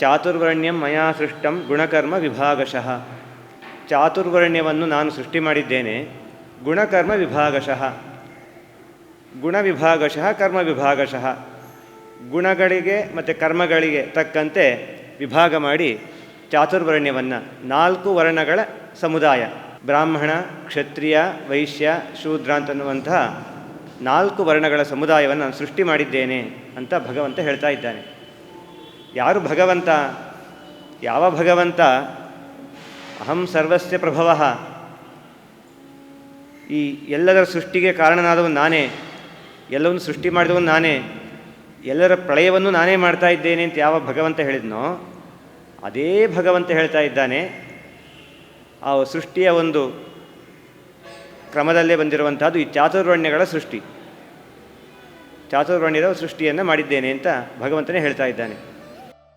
ಚಾತುರ್ವರ್ಣ್ಯಂ ಮಯಾ ಸೃಷ್ಟಂ ಗುಣಕರ್ಮ ವಿಭಾಗಶಃ. ಚಾತುರ್ವರ್ಣ್ಯವನ್ನು ನಾನು ಸೃಷ್ಟಿ ಮಾಡಿದ್ದೇನೆ, ಗುಣಕರ್ಮ ವಿಭಾಗಶಃ. ಗುಣ ವಿಭಾಗಶಃ, ಕರ್ಮ ವಿಭಾಗಶಃ. ಗುಣಗಳಿಗೆ ಮತ್ತು ಕರ್ಮಗಳಿಗೆ ತಕ್ಕಂತೆ ವಿಭಾಗ ಮಾಡಿ ಚಾತುರ್ವರ್ಣ್ಯವನ್ನು ನಾಲ್ಕು ವರ್ಣಗಳ ಸಮುದಾಯ, ಬ್ರಾಹ್ಮಣ, ಕ್ಷತ್ರಿಯ, ವೈಶ್ಯ, ಶೂದ್ರ ಅಂತನ್ನುವಂತಹ ನಾಲ್ಕು ವರ್ಣಗಳ ಸಮುದಾಯವನ್ನು ನಾನು ಸೃಷ್ಟಿ ಮಾಡಿದ್ದೇನೆ ಅಂತ ಭಗವಂತ ಹೇಳ್ತಾ ಇದ್ದಾನೆ. ಯಾರು ಭಗವಂತ? ಯಾವ ಭಗವಂತ? ಅಹಂ ಸರ್ವಸ್ಯ ಪ್ರಭವ. ಈ ಎಲ್ಲದರ ಸೃಷ್ಟಿಗೆ ಕಾರಣನಾದವನು ನಾನೇ. ಎಲ್ಲವನ್ನು ಸೃಷ್ಟಿ ಮಾಡಿದವನು ನಾನೇ. ಎಲ್ಲರ ಪ್ರಳಯವನ್ನು ನಾನೇ ಮಾಡ್ತಾ ಇದ್ದೇನೆ ಅಂತ ಯಾವ ಭಗವಂತ ಹೇಳಿದ್ನೋ, ಅದೇ ಭಗವಂತ ಹೇಳ್ತಾ ಇದ್ದಾನೆ. ಆ ಸೃಷ್ಟಿಯ ಒಂದು ಕ್ರಮದಲ್ಲೇ ಬಂದಿರುವಂಥದ್ದು ಈ ಚಾತುರ್ವಣ್ಯಗಳ ಸೃಷ್ಟಿ. ಚಾತುರ್ವಣ್ಯದ ಸೃಷ್ಟಿಯನ್ನು ಮಾಡಿದ್ದೇನೆ ಅಂತ ಭಗವಂತನೇ ಹೇಳ್ತಾ ಇದ್ದಾನೆ.